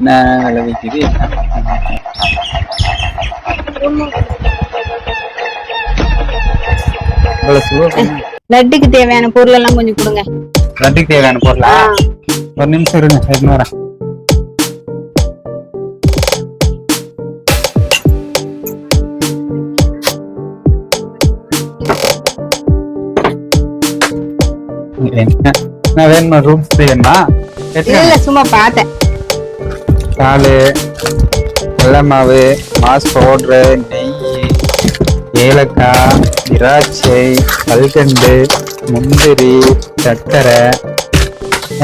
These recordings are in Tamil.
என்ன விலை விக்குது இவ்வளவு சுவை பண்ணு. லட்டுக்கு தேவையான பொருள் எல்லாம் கொஞ்சம் கொடுங்க. லட்டுக்கு தேவையான பொருளா? ஒரு நிமிஷம் இருங்க எடுத்து வரேன். என்ன? நான் வேணுமா ரூம்ஸ் வேணுமா? இல்ல சும்மா பார்த்தேன். பால் கடல மாவு மாஸ் பவுட்ரு நெய் ஏலக்காய் திராட்சை கல்கண்டு முந்திரி சர்க்கரை.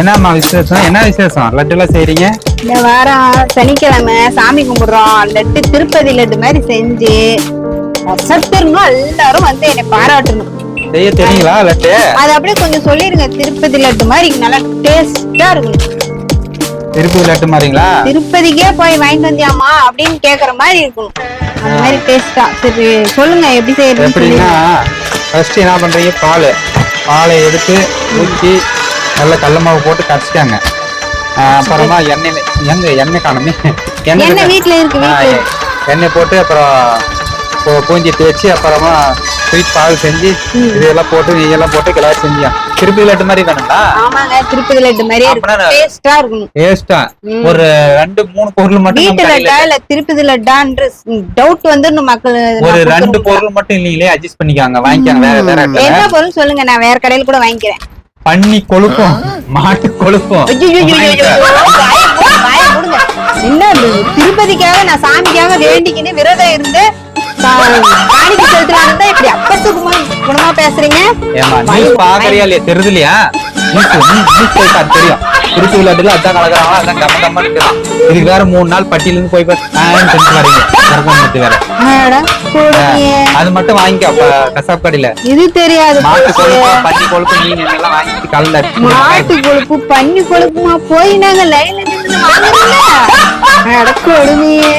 என்னம்மா விசேஷம்? என்ன விசேஷம்? லட்டுலாம் செய்றீங்க? இந்த வாரம் சனிக்கிழமை சாமி கும்பிடுறோம். லட்டு திருப்பதி லட்டு மாதிரி செஞ்சு சத்திரணும் எல்லாரும் வந்து என்னை பாராட்டணும். செய்ய தெரியுங்களா லட்டு? அது அப்படியே கொஞ்சம் சொல்லிருங்க. திருப்பதி லட்டு மாதிரி நல்லா டேஸ்டா இருக்கணும் திருப்பி லட்டு மாதிரிங்களா? திருப்பதிக்கே போய் வாங்கிட்டு வந்தியாமா அப்படின்னு கேக்குற மாதிரி இருக்கணும் அந்த மாதிரி டேஸ்டா சரி சொல்லுங்க எப்படி செய்யறதுன்னு எப்படின்னா ஃபர்ஸ்ட் என்ன பண்றீங்க? பால். பாலை எடுத்து ஊற்றி நல்ல கடல மாவு போட்டு கரைச்சிட்டாங்க அப்புறமா எண்ணெய் எங்க எண்ணெய் காணுமே? எண்ணெய் வீட்ல இருக்கு எண்ணெய் போட்டு அப்புறம் பூஞ்சி தேய்ச்சி அப்புறமா ஸ்வீட் பால் செஞ்சு இதெல்லாம் போட்டு நெய்யெல்லாம் போட்டு கிளறி செஞ்சோம் திருப்பி லட்டு மாதிரி வேணுங்களா ஆமாங்க திருப்பதி லட்டு இருக்கும் டேஸ்டா இருக்கணும். டேஸ்டா ஒரு ரெண்டு மூணு பொருள் மட்டும் வீட்டு லட்டா இல்ல திருப்பதி லட்டான்ற டவுட் வந்து மக்கள் ஒரு ரெண்டு. பொருள் மட்டும் இல்லீங்களே அட்ஜஸ்ட் பண்ணிக்காங்க. வாங்கிக்காங்க வேற வேற. என்ன பொருள் சொல்லுங்க நான் வேற கடையில கூட வாங்கிக்கிறேன். பன்னி கொழுப்பம். மாட்டு மூடுங்க. என்ன? திருப்பதிக்காக நான் சாமிக்காக வேண்டிக்கின்னு விரதம் இருந்து கா- காணிக்கை செலுத்தலாம் இருந்தா இப்படி அப்பத்து குணமா- பேசுறீங்க? ஏமா நியூஸ் பாக்குறியா இல்லையா பாரு தெரியும். திருச்சி விளையாட்டுல அதான் கலக்குறாங்க அதான் கம்ம கம்மன்னு இருக்கலாம் இதுக்கு வேற மூணு நாள் பட்டியல இருந்து போய் பாரு. தெரிஞ்சு வரீங்க வேற. கொடுமையே. அது மட்டும் வாங்கிக்க அப்ப கசாப் கடையில இது தெரியாது மாட்டு. கொழுப்பு பன்னி கொழுப்பு மீன் வாங்கிட்டு கலந்து மாட்டு கொழுப்பு பன்னி கொழுப்புமா போய் நாங்க லைன்ல நின்று வாங்குறோம்ல. அட கொடுமையே.